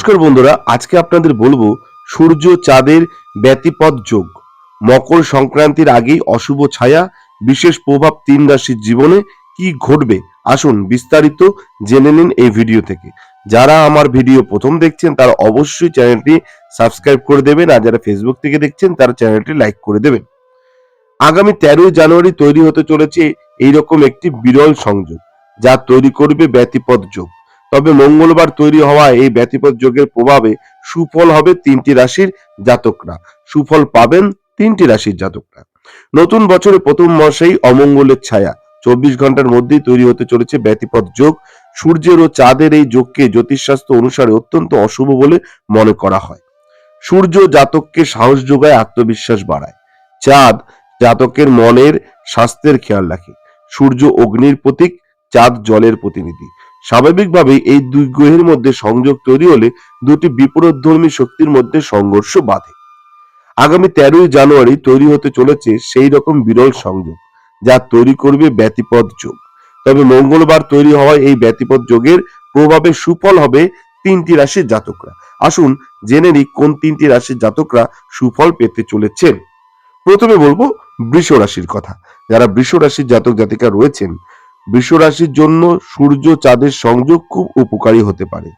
নমস্কার বন্ধুরা, আজকে আপনাদের বলব সূর্য চাঁদের ব্যতিপদ যোগ। মকর সংক্রান্তির আগেই অশুভ ছায়া, বিশেষ প্রভাব তিন রাশির জীবনে কি ঘটবে? আসুন বিস্তারিত জেনে নিন এই ভিডিও থেকে। যারা আমার ভিডিও প্রথম দেখছেন, তারা অবশ্যই চ্যানেলটি সাবস্ক্রাইব করে দেবেন, আর যারা ফেসবুক থেকে দেখছেন, তারা চ্যানেলটি লাইক করে দেবেন। আগামী তেরোই জানুয়ারি তৈরি হতে চলেছে এইরকম একটি বিরল সংযোগ, যা তৈরি করবে ব্যতিপদ যোগ। তবে মঙ্গলবার তৈরি হওয়া এই ব্যতিপদ যোগের প্রভাবে সুফল হবে তিনটি রাশির জাতকরা। সুফল পাবেন তিনটি রাশির জাতকরা। নতুন বছরের প্রথম মাসেই অমঙ্গলের ছায়া। চব্বিশ ঘণ্টার মধ্যেই তৈরি হতে চলেছে ব্যতিপদ যোগ। সূর্যের ও চাঁদের এই যোগকে জ্যোতিষশাস্ত্র অনুসারে অত্যন্ত অশুভ বলে মনে করা হয়। সূর্য জাতককে সাহস যোগায় আত্মবিশ্বাস বাড়ায়। চাঁদ জাতকের মনের স্বাস্থ্যের খেয়াল রাখে। সূর্য অগ্নির প্রতীক, চাঁদ জলের প্রতিনিধি। স্বাভাবিকভাবেই এই দুই গ্রহের মধ্যে সংযোগ তৈরি হলে দুটি বিপরীতধর্মী শক্তির মধ্যে সংঘর্ষ বাধে। আগামী তেরোই জানুয়ারি তৈরি হতে চলেছে সেই রকম বিরল সংযোগ, যা তৈরি করবে ব্যতিপদ যোগ। তবে মঙ্গলবার তৈরি হওয়া এই ব্যতিপদ যোগের প্রভাবে সুফল হবে তিনটি রাশির জাতকরা। আসুন জেনে নিই কোন তিনটি রাশির জাতকরা সুফল পেতে চলেছেন। প্রথমে বলব বৃষ রাশির কথা। যারা বৃষ রাশির জাতক জাতিকা রয়েছেন বৃষ রাশির জন্য সূর্য চাঁদের সংযোগ খুব উপকারী হতে পারে।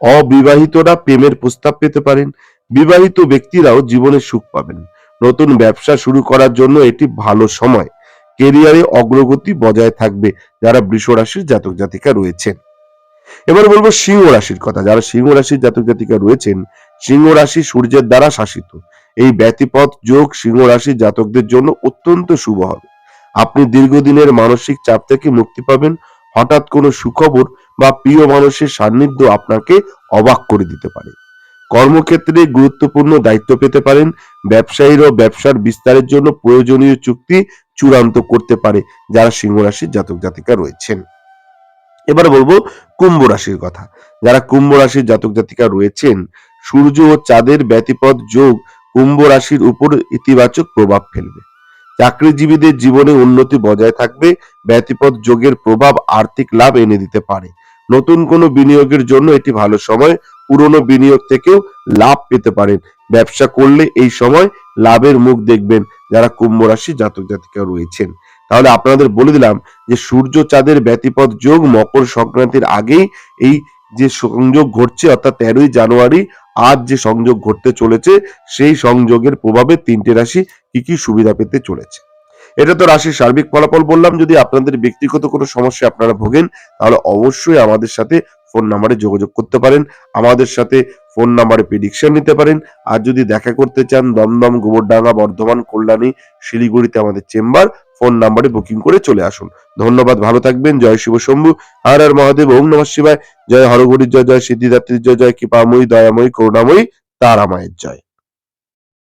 অবিবাহিতরা প্রেমের প্রস্তাব পেতে পারেন। বিবাহিত ব্যক্তিরাও জীবনে সুখ পাবেন। নতুন ব্যবসা শুরু করার জন্য এটি ভালো সময়। কেরিয়ারে অগ্রগতি বজায় থাকবে যারা বৃষ রাশির জাতক জাতিকা রয়েছেন। এবার বলব সিংহ রাশির কথা। যারা সিংহ রাশির জাতক জাতিকা রয়েছেন, সিংহ রাশি সূর্যের দ্বারা শাসিত। এই ব্যতিপথ যোগ সিংহ রাশির জাতকদের জন্য অত্যন্ত শুভ হবে। আপনি দীর্ঘদিনের মানসিক চাপ থেকে মুক্তি পাবেন। হঠাৎ কোনো সুখবর বা প্রিয় মানুষের সান্নিধ্য আপনাকে অবাক করে দিতে পারে। কর্মক্ষেত্রে গুরুত্বপূর্ণ দায়িত্ব পেতে পারেন। ব্যবসায়ীরাও ব্যবসার বিস্তারের জন্য প্রয়োজনীয় চুক্তি চূড়ান্ত করতে পারে, যারা সিংহ রাশির জাতক জাতিকা রয়েছেন। এবার বলব কুম্ভ রাশির কথা। যারা কুম্ভ রাশির জাতক জাতিকা রয়েছেন, সূর্য ও চাঁদের ব্যতিপদ যোগ কুম্ভ রাশির উপর ইতিবাচক প্রভাব ফেলবে। চাকরিজীবীদের জীবনে উন্নতি বজায় থাকবে ব্যতিপদ যোগের প্রভাব আর্থিক লাভ এনে দিতে পারে। নতুন কোনো বিনিয়োগের জন্য এটি ভালো সময়, পুরনো বিনিয়োগ থেকেও লাভ পেতে পারেন। ব্যবসা করলে এই সময় লাভের মুখ দেখবেন যারা কুম্ভ রাশি জাতক জাতিকা রয়েছেন। তাহলে আপনাদের বলে দিলাম যে সূর্য চাঁদের ব্যতিপদ যোগ মকর সংক্রান্তির আগেই এই যে সংযোগ ঘটছে, অর্থাৎ তেরোই জানুয়ারি আজ যে সংযোগ ঘটতে চলেছে, সেই সংযোগের প্রভাবে তিনটে রাশি কি কি সুবিধা পেতে চলেছে? এটা তো রাশির সার্বিক ফলাফল বললাম। যদি আপনাদের ব্যক্তিগত কোনো সমস্যা আপনারা ভোগেন, তাহলে অবশ্যই আমাদের সাথে ফোন নাম্বারে যোগাযোগ করতে পারেন। আমাদের সাথে ফোন নাম্বারে প্রেডিকশন নিতে পারেন। আর যদি দেখা করতে চান, দমদম, গোবরডাঙ্গা, বর্ধমান, কল্যাণী, শিলিগুড়িতে আমাদের চেম্বার ফোন নাম্বারে বুকিং করে চলে আসুন। ধন্যবাদ, ভালো থাকবেন, জয় শিব শম্ভু আর আর মহাদেব, ওম নমঃ শিবায়, জয় হরগরির জয় জয় সিদ্ধিদাত্রীর জয় জয় কৃপাময়ী, দয়াময়ী, করুণাময়ী, তারামায়ের জয়।